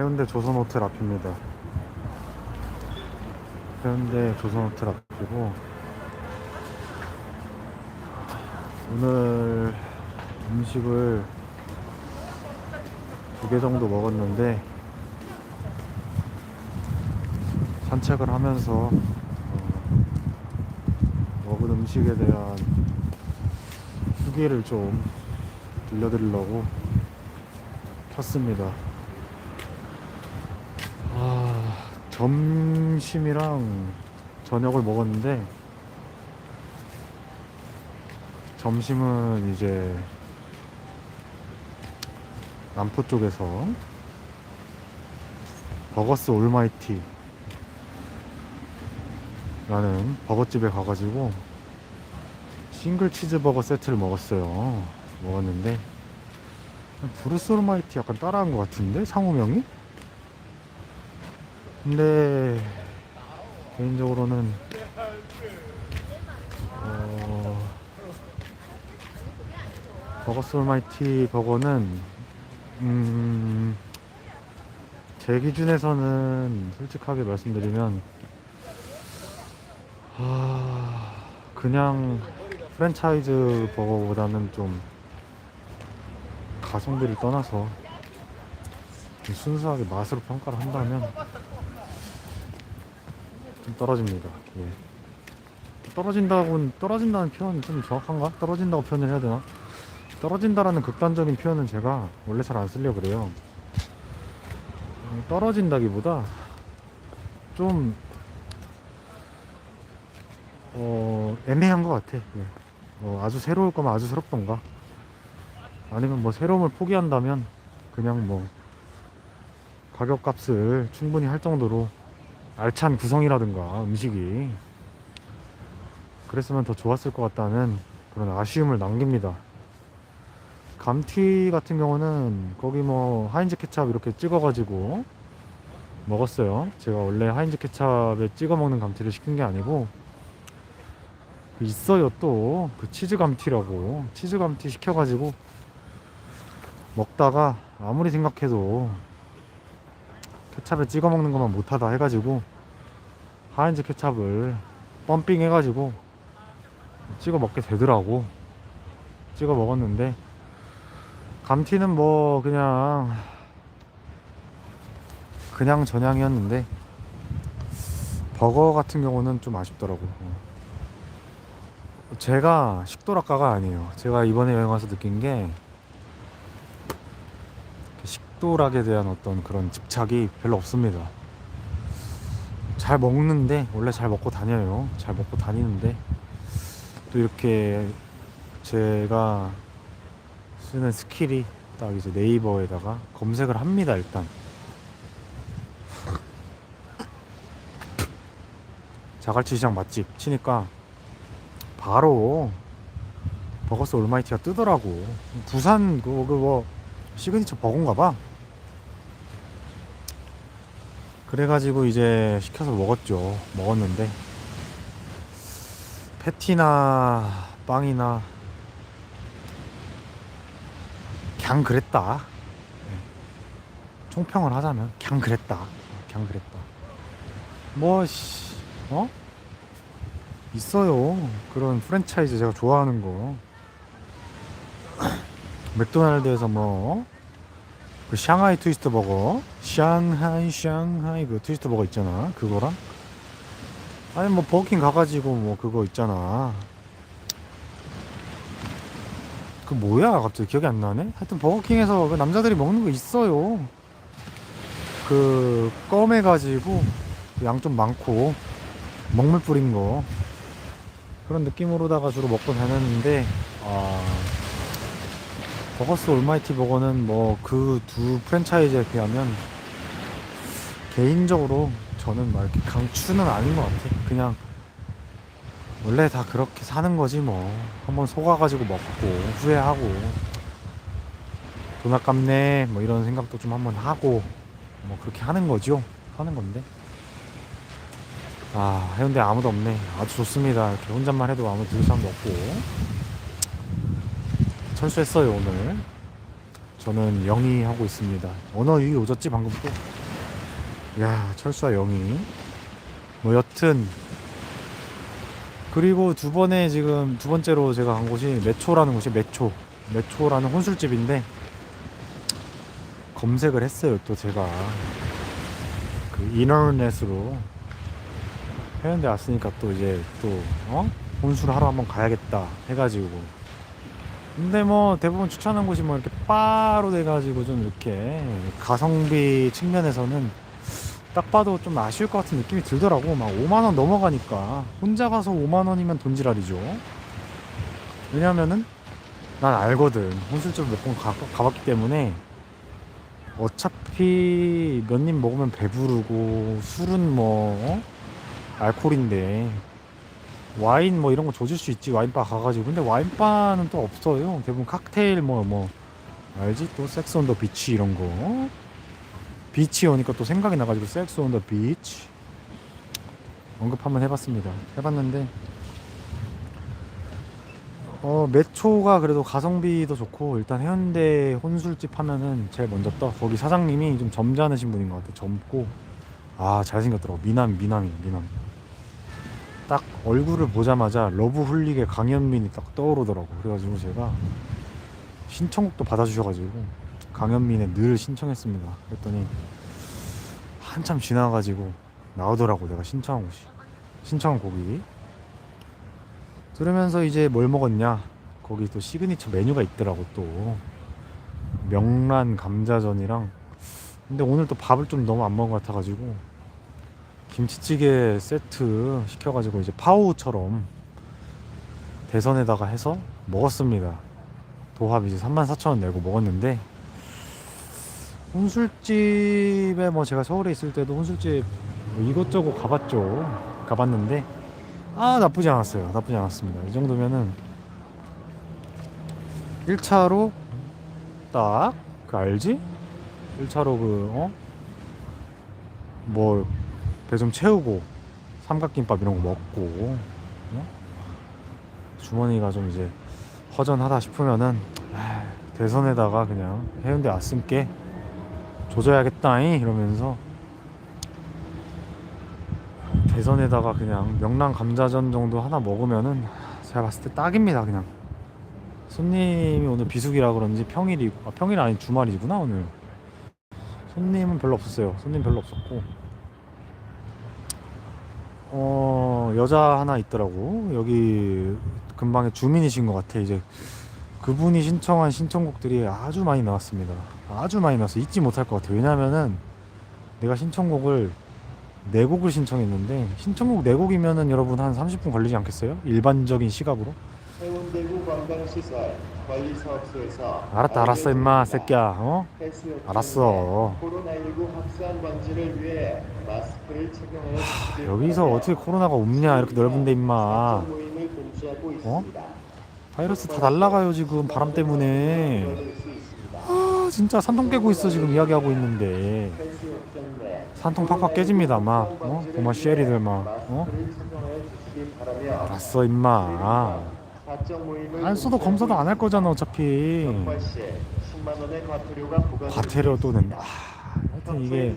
해운대 조선호텔 앞입니다. 해운대 조선호텔 앞이고 오늘 음식을 두 개 정도 먹었는데 산책을 하면서 어, 먹은 음식에 대한 후기를 좀 들려드리려고 켰습니다. 아, 점심이랑 저녁을 먹었는데 점심은 이제 남포 쪽에서 버거스 올마이티 라는 버거집에 가가지고 싱글 치즈버거 세트를 먹었어요. 먹었는데 브루스 올마이티 약간 따라한 것 같은데 상호명이? 근데 개인적으로는 어, 버거스 올마이티 버거는 음, 제 기준에서는 솔직하게 말씀드리면 아, 그냥 프랜차이즈 버거보다는 좀 가성비를 떠나서 좀 순수하게 맛으로 평가를 한다면 좀 떨어집니다. 예. 떨어진다고 떨어진다는 표현은 좀 정확한가? 떨어진다고 표현을 해야 되나? 떨어진다라는 극단적인 표현은 제가 원래 잘 안 쓰려 고 그래요. 음, 떨어진다기보다 좀 어, 애매한 것 같아. 예. 어, 아주 새로울 거면 아주 새롭던가. 아니면 뭐 새로움을 포기한다면 그냥 뭐 가격 값을 충분히 할 정도로 알찬 구성이라든가 음식이 그랬으면 더 좋았을 것 같다는 그런 아쉬움을 남깁니다. 감튀 같은 경우는 거기 뭐 하인즈 케찹 이렇게 찍어가지고 먹었어요. 제가 원래 하인즈 케찹에 찍어 먹는 감튀를 시킨 게 아니고 있어요 또 그 치즈 감튀라고 치즈 감튀 시켜가지고 먹다가 아무리 생각해도 케찹에 찍어 먹는 것만 못하다 해가지고 하인즈 케찹을 펌핑 해가지고 찍어 먹게 되더라고. 찍어 먹었는데 감튀는 뭐 그냥 그냥 전향이었는데 버거 같은 경우는 좀 아쉽더라고. 제가 식도락가가 아니에요. 제가 이번에 여행 와서 느낀 게 식도락에 대한 어떤 그런 집착이 별로 없습니다 잘 먹는데 원래 잘 먹고 다녀요. 잘 먹고 다니는데. 또 이렇게 제가 쓰는 스킬이 딱 이제 네이버에다가 검색을 합니다 일단. 자갈치 시장 맛집 치니까 바로 버거스 올마이티가 뜨더라고. 부산 그거 그거 시그니처 버거인가 봐 그래가지고 이제 시켜서 먹었죠 먹었는데 패티나 빵이나 그냥 그랬다. 네. 총평을 하자면 그냥 그랬다. 그냥 그랬다. 뭐 씨, 어? 있어요. 그런 프랜차이즈 제가 좋아하는 거. 맥도날드에서 뭐, 그 샹하이 트위스트 버거, 샹하이 샹하이 그 트위스트 버거 있잖아. 그거랑 아니 뭐 버거킹 가가지고 뭐 그거 있잖아. 그 뭐야 갑자기 기억이 안 나네. 하여튼 버거킹에서 그 남자들이 먹는 거 있어요. 그 껌해 가지고 양 좀 많고 먹물 뿌린 거 그런 느낌으로다가 주로 먹고 다녔는데 아 버거스 올마이티 버거는 뭐 그 두 프랜차이즈에 비하면 개인적으로 저는 막 이렇게 강추는 아닌 것 같아. 그냥 원래 다 그렇게 사는 거지 뭐. 한번 속아가지고 먹고 후회하고 돈 아깝네 뭐 이런 생각도 좀 한번 하고 뭐 그렇게 하는 거죠. 하는 건데. 아 해운대 아무도 없네. 아주 좋습니다. 이렇게 혼잣말 해도 아무 들 사람도 없고. 철수했어요 오늘. 저는 영희 하고 있습니다. 언어 위기 오졌지 방금 또. 야 철수와 영희. 뭐 여튼 그리고 두 번에 지금 두 번째로 제가 간 곳이 메초라는 곳이 메초 메초라는 혼술집인데 검색을 했어요 또 제가 그 인터넷으로 해운대 왔으니까 또 이제 또 어? 혼술 하러 한번 가야겠다 해가지고 근데 뭐 대부분 추천한 곳이 뭐 이렇게 바로 돼가지고 좀 이렇게 가성비 측면에서는 딱 봐도 좀 아쉬울 것 같은 느낌이 들더라고. 막 5만원 넘어가니까. 혼자 가서 5만원이면 돈지랄이죠. 왜냐면은 난 알거든. 혼술집 몇 번 가봤기 때문에 어차피 몇 입 먹으면 배부르고 술은 뭐 어? 알코올인데 와인 뭐 이런 거 조질 수 있지 와인바 가가지고. 근데 와인바는 또 없어요. 대부분 칵테일 뭐 뭐. 알지? 또 섹스 온 더 비치 이런 거. 어? 비치 오니까 또 생각이 나가지고 섹스 온 더 비치. 언급 한번 해봤습니다. 해봤는데. 어 메초가 그래도 가성비도 좋고 일단 해운대 혼술집 하면은 제일 먼저 떠. 거기 사장님이 좀 점잖으신 분인 것 같아. 젊고. 아 잘생겼더라고. 미남 미남이 미남 딱 얼굴을 보자마자 러브 훌릭의 강현민이 딱 떠오르더라고. 그래가지고 제가 신청곡도 받아주셔가지고 강현민의 늘 신청했습니다. 그랬더니 한참 지나가지고 나오더라고 내가 신청한 곳이. 신청한 곡이. 그러면서 이제 뭘 먹었냐? 거기 또 시그니처 메뉴가 있더라고 또. 명란 감자전이랑. 근데 오늘 또 밥을 좀 너무 안 먹은 것 같아가지고 김치찌개 세트 시켜가지고 이제 파우처럼 대선에다가 해서 먹었습니다 도합 이제 34,000원 내고 먹었는데 혼술집에 뭐 제가 서울에 있을 때도 혼술집 뭐 이것저것 가봤죠 가봤는데 아 나쁘지 않았어요 나쁘지 않았습니다 이 정도면은 1차로 딱 그 알지? 1차로 그 어? 뭐 배 좀 채우고 삼각김밥 이런 거 먹고 어? 주머니가 좀 이제 허전하다 싶으면은 아, 대선에다가 그냥 해운대 왔음께 조져야겠다잉 이러면서 대선에다가 그냥 명란 감자전 정도 하나 먹으면은 제가 봤을 때 딱입니다 그냥. 손님이 오늘 비수기라 그런지 평일이 아 평일 아니 주말이구나 오늘. 손님은 별로 없었어요. 손님 별로 없었고 어 여자 하나 있더라고. 여기 근방에 주민이신 것 같아 이제. 그분이 신청한 신청곡들이 아주 많이 나왔습니다. 아주 많이 나왔어. 잊지 못할 것 같아. 왜냐면은 내가 신청곡을 네 곡을 신청했는데 신청곡 네 곡이면은 여러분 한 30분 걸리지 않겠어요? 일반적인 시각으로 해운대구 관광시설 관리사업소에서 알았다 알았어 임마 새끼야 어? 알았어. 코로나19 확산 방지를 위해 마스크를 착용하여 주시길 여기서 어떻게 코로나가 없냐 이렇게 넓은데 임마 어? 바이러스 다 날라가요 지금 바람 때문에. 아 진짜 산통 깨고 있어 지금 이야기하고 있는데 산통 팍팍 깨집니다 막 어? 고마 쉐리들 막 어? 알았어 임마 모임을 안 써도 검사도 안 할 거잖아 어차피 적발 시 10만 원의 과태료가 부과됩니다. 과태료 또는 아 하여튼 이게.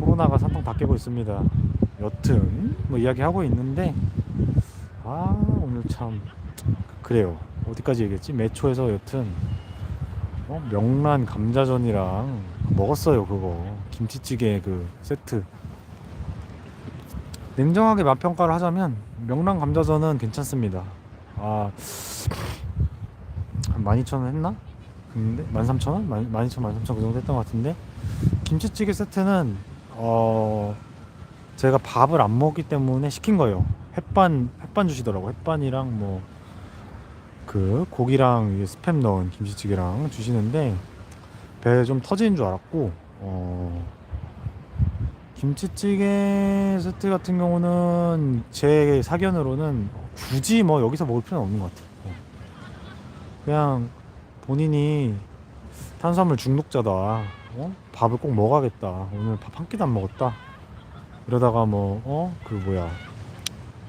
코로나가 산통 다 깨고 있습니다. 여튼 뭐 이야기하고 있는데 아 오늘 참 그래요. 어디까지 얘기했지? 매초에서 여튼 어? 명란 감자전이랑 먹었어요 그거 김치찌개 그 세트 냉정하게 맛 평가를 하자면 명란 감자전은 괜찮습니다. 아 한 12,000원 했나? 근데 13,000원? 12,000원, 13,000원 그 정도 했던 것 같은데 김치찌개 세트는 어 제가 밥을 안 먹기 때문에 시킨 거예요. 햇반 햇반 주시더라고. 햇반이랑 뭐 그 고기랑 스팸 넣은 김치찌개랑 주시는데 배 좀 터지는 줄 알았고 어 김치찌개 세트 같은 경우는 제 사견으로는 굳이 뭐 여기서 먹을 필요는 없는 것 같아요. 어. 그냥 본인이 탄수화물 중독자다. 어? 밥을 꼭 먹어야겠다. 오늘 밥 한 끼도 안 먹었다. 이러다가 뭐, 어? 그 뭐야.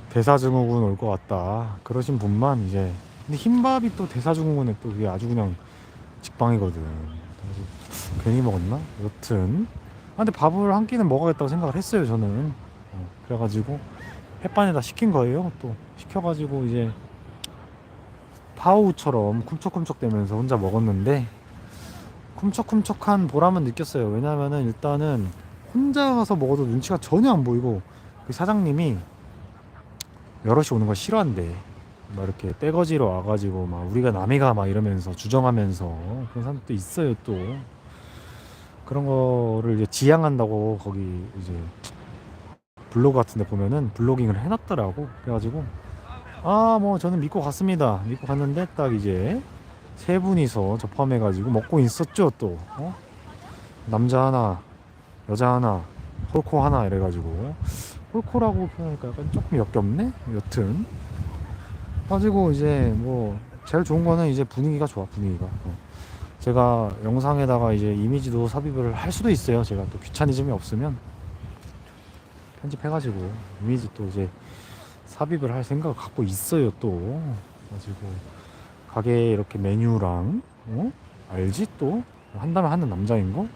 대사증후군 올 것 같다. 그러신 분만 이제. 근데 흰밥이 또 대사증후군에 또 그게 아주 그냥 직방이거든. 그래서 괜히 먹었나? 여튼. 아, 근데 밥을 한 끼는 먹어야겠다고 생각을 했어요, 저는. 어, 그래가지고 햇반에다 시킨 거예요. 또 시켜가지고 이제 파우처럼 쿰척쿰척대면서 혼자 먹었는데 쿰척쿰척한 보람은 느꼈어요. 왜냐면은 일단은 혼자 가서 먹어도 눈치가 전혀 안 보이고 그 사장님이 여럿이 오는 걸 싫어한대. 막 이렇게 떼거지로 와가지고 막 우리가 남이가 막 이러면서 주정하면서 그런 사람도 있어요 또 그런 거를 이제 지향한다고 거기 이제 블로그 같은데 보면은 블로깅을 해놨더라고. 그래가지고 아 뭐 저는 믿고 갔습니다. 믿고 갔는데 딱 이제 세 분이서 저 포함해가지고 먹고 있었죠 또. 어? 남자 하나 여자 하나 홀코 하나 이래가지고. 홀코라고 표현하니까? 약간 조금 역겹네? 여튼. 가지고 이제 뭐 제일 좋은 거는 이제 분위기가 좋아 분위기가. 어. 제가 영상에다가 이제 이미지도 삽입을 할 수도 있어요. 제가 또 귀차니즘이 없으면 편집해가지고 이미지 또 이제 삽입을 할 생각을 갖고 있어요 또. 가지고 가게 이렇게 메뉴랑 어? 알지 또? 한다면 하는 남자인 거?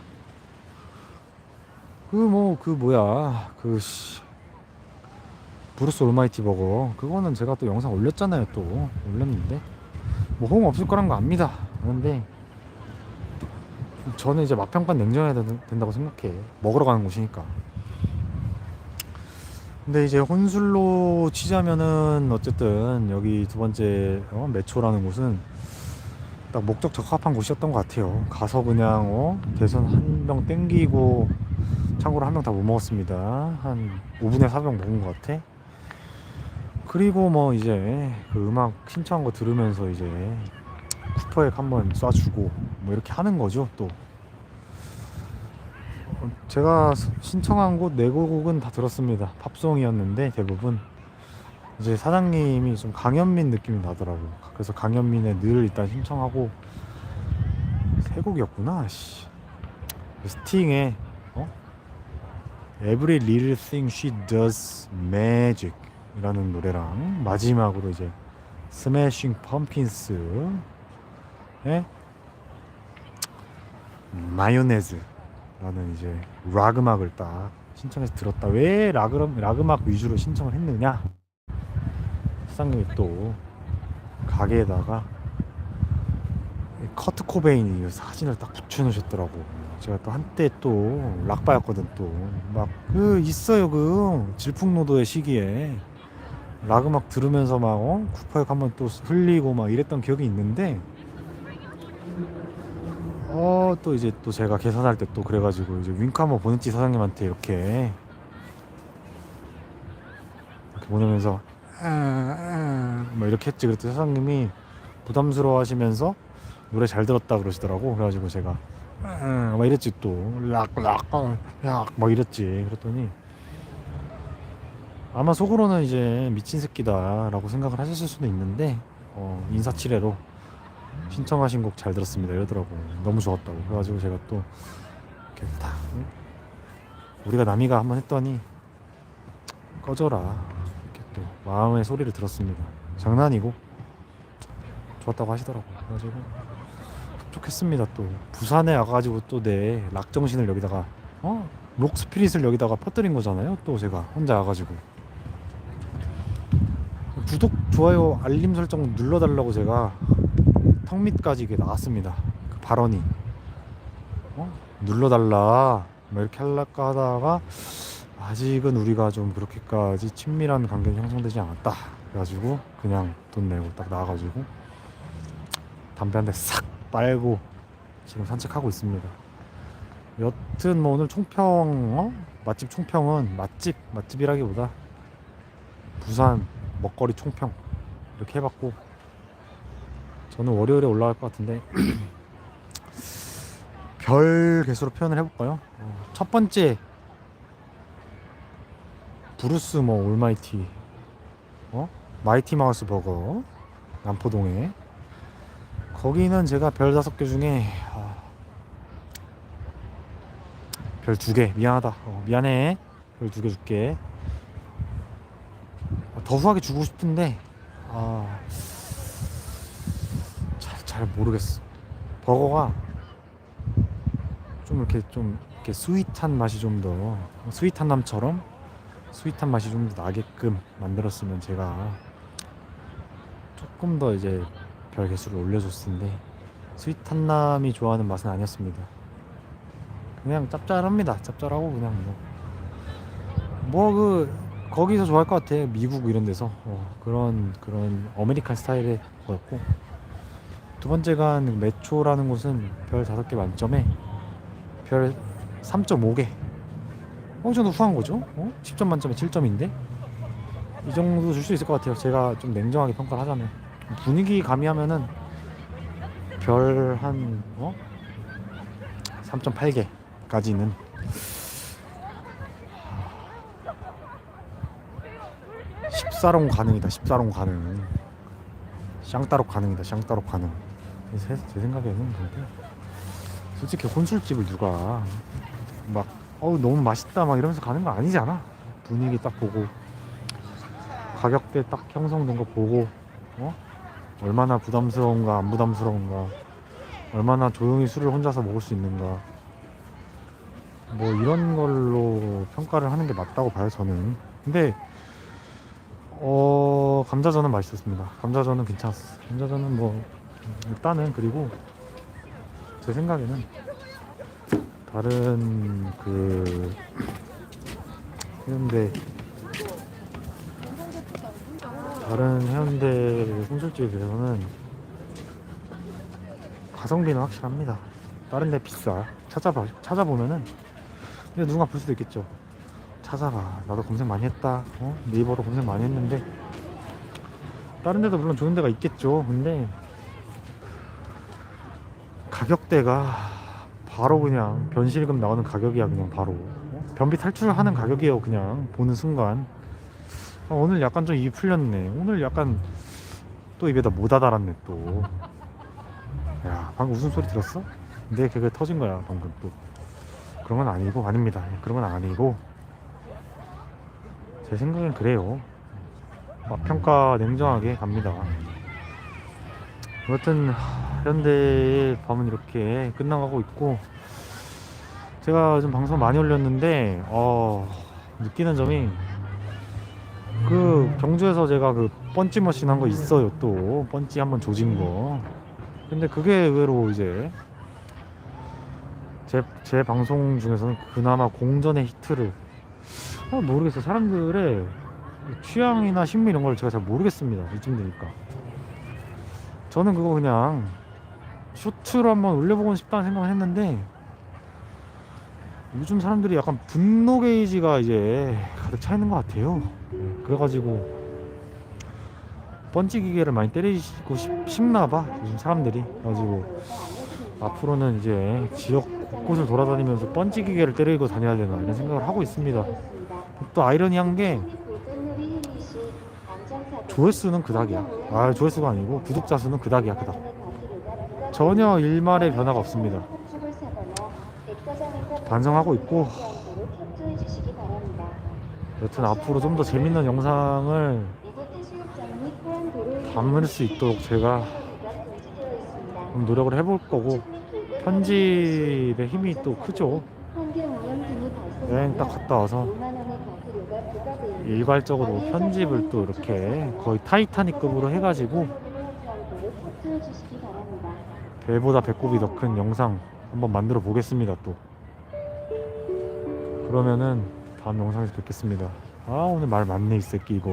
그 뭐 그 뭐야. 그 씨. 브루스 올마이티 버거. 그거는 제가 또 영상 올렸잖아요 또. 올렸는데. 뭐 호응 없을 거란 거 압니다. 그런데 저는 이제 맛평판 냉정해야 된- 된다고 생각해. 먹으러 가는 곳이니까. 근데 이제 혼술로 치자면은 어쨌든 여기 두 번째 어, 메초라는 곳은 딱 목적 적합한 곳이었던 것 같아요. 가서 그냥 어, 대선 한 병 땡기고 참고로 한명다못 먹었습니다. 한 5분에 4병 먹은 것 같아. 그리고 뭐 이제 그 음악 신청한 거 들으면서 이제 쿠퍼액 한번 쏴주고 뭐 이렇게 하는 거죠 또 어, 제가 스- 신청한 곳 네 곡은 다 들었습니다 팝송이었는데 대부분 이제 사장님이 좀 강현민 느낌이 나더라고 그래서 강현민의 늘 일단 신청하고 세 곡이었구나 씨. 스팅의 어? Every Little Thing She Does Magic 이라는 노래랑 마지막으로 이제 스매싱 펌킨스의 마요네즈라는 이제 락 음악을 딱 신청해서 들었다. 왜 락, 음- 락 음악 위주로 신청을 했느냐? 사장님이 또 가게에다가 이 커트 코베인이 이 사진을 딱 붙여놓으셨더라고. 제가 또 한때 또 락바였거든 또 막 그 있어요 그 질풍노도의 시기에 락 음악 들으면서 막 어? 쿠퍼역 한번 또 흘리고 막 이랬던 기억이 있는데 어 또 이제 또 제가 계산할 때 또 그래가지고 이제 한번 보냈지 사장님한테 이렇게. 이렇게 보내면서 뭐 이렇게 했지. 그랬더니 사장님이 부담스러워 하시면서 노래 잘 들었다 그러시더라고. 그래가지고 제가 막 이랬지 또락락락 이랬지. 그랬더니 아마 속으로는 이제 미친 새끼다라고 생각을 하셨을 수도 있는데 어, 인사치레로 신청하신 곡 잘 들었습니다. 이러더라고. 너무 좋았다고. 그래가지고 제가 또 이렇게 딱 응? 우리가 남이가 한번 했더니 꺼져라. 이렇게 또 마음의 소리를 들었습니다. 장난이고 좋았다고 하시더라고. 그래가지고 흡족했습니다 또. 부산에 와가지고 또 내 락정신을 여기다가 어? 록스피릿을 여기다가 퍼뜨린 거잖아요 또 제가 혼자 와가지고. 구독 좋아요 알림 설정 눌러달라고 제가 턱 밑까지 이게 나왔습니다. 그 발언이. 어? 눌러달라. 뭐 이렇게 할까 하다가 아직은 우리가 좀 그렇게까지 친밀한 관계는 형성되지 않았다. 그래가지고 그냥 돈 내고 딱 나와가지고 담배 한 대 싹 빨고 지금 산책하고 있습니다. 여튼 뭐 오늘 총평 어? 맛집 총평은 맛집 맛집이라기보다 부산 먹거리 총평 이렇게 해봤고 저는 월요일에 올라갈 것 같은데 별 개수로 표현을 해볼까요? 어, 첫 번째 브루스 뭐 올마이티 어? 마이티 마우스 버거 남포동에. 거기는 제가 별 다섯 개 중에 아, 별두 개. 미안하다. 어, 미안해. 별 두 개 줄게. 어, 더 후하게 주고 싶은데 아, 잘, 잘 모르겠어 버거가 좀 이렇게 좀 이렇게 스윗한 맛이 좀 더 스윗한 남처럼 스윗한 맛이 좀 더 나게끔 만들었으면 제가 조금 더 이제 별 개수를 올려줬을 텐데 스윗한 남이 좋아하는 맛은 아니었습니다. 그냥 짭짤합니다. 짭짤하고 그냥 뭐 뭐 그 거기서 좋아할 것 같아. 미국 이런 데서 어, 그런 그런 어메리칸 스타일의 거였고 두 번째가 한 메초라는 곳은 별 다섯 개 만점에 별 3.5개. 어, 이 정도 후한 거죠? 어? 10점 만점에 7점인데? 이 정도 줄 수 있을 것 같아요. 제가 좀 냉정하게 평가를 하자면. 분위기 가미하면은 별 한, 어? 3.8개까지는. 십사롱 가능이다, 십사롱 가능. 샹따록 가능이다, 샹따록 가능. 제, 제 생각에는 근데 솔직히 혼술집을 누가 막 어우 너무 맛있다. 막 이러면서 가는 거 아니잖아. 분위기 딱 보고 가격대 딱 형성된 거 보고 어? 얼마나 부담스러운가 안 부담스러운가 얼마나 조용히 술을 혼자서 먹을 수 있는가. 뭐 이런 걸로 평가를 하는 게 맞다고 봐요 저는. 근데 어 감자전은 맛있었습니다. 감자전은 괜찮았어 감자전은 뭐 일단은 그리고 제 생각에는 다른 그 해운대 다른 해운대 손술집에 비해서는 가성비는 확실합니다. 다른 데 비싸. 찾아봐 찾아보면은 근데 누군가 볼 수도 있겠죠. 찾아봐. 나도 검색 많이 했다. 어? 네이버로 검색 많이 했는데 다른 데도 물론 좋은 데가 있겠죠. 근데 가격대가 바로 그냥 변실금 나오는 가격이야 그냥 바로. 어? 변비 탈출하는 가격이에요 그냥. 보는 순간. 아, 오늘 약간 좀 입이 풀렸네. 오늘 약간 또 입에다 모다 달았네 또 야 방금 웃음소리 들었어? 내 개그 터진 거야 방금 또. 그런 건 아니고 아닙니다. 그런 건 아니고. 제 생각엔 그래요. 막 평가 냉정하게 갑니다 여튼 현대의 밤은 이렇게 끝나가고 있고 제가 좀 방송 많이 올렸는데 어 느끼는 점이 그 경주에서 제가 그 펀치 머신 한 거 있어요 또. 펀치 한번 조진 거. 근데 그게 의외로 이제 제, 제 방송 중에서는 그나마 공전의 히트를 어, 모르겠어요. 사람들의 취향이나 심리 이런 걸 제가 잘 모르겠습니다. 이쯤 되니까 저는 그거 그냥 쇼트로 한번 올려보고 싶다는 생각을 했는데 요즘 사람들이 약간 분노 게이지가 이제 가득 차 있는 것 같아요. 네, 그래가지고 번지 기계를 많이 때리고 싶, 싶나 봐 요즘 사람들이. 그래가지고 앞으로는 이제 지역 곳곳을 돌아다니면서 번지 기계를 때리고 다녀야 되나 이런 생각을 하고 있습니다. 또 아이러니한 게 조회수는 그닥이야. 아 조회수가 아니고 구독자 수는 그닥이야 그닥. 전혀 일말의 변화가 없습니다. 반성하고 있고 여튼 앞으로 좀 더 재밌는 영상을 담을 수 있도록 제가 좀 노력을 해볼 거고 편집의 힘이 또 크죠. 여행 딱 갔다 와서 일괄적으로 편집을 또 이렇게 거의 타이타닉급으로 해가지고 배보다 배꼽이 더 큰 영상 한번 만들어 보겠습니다 또. 그러면은 다음 영상에서 뵙겠습니다. 아 오늘 말 많네 이 새끼 이거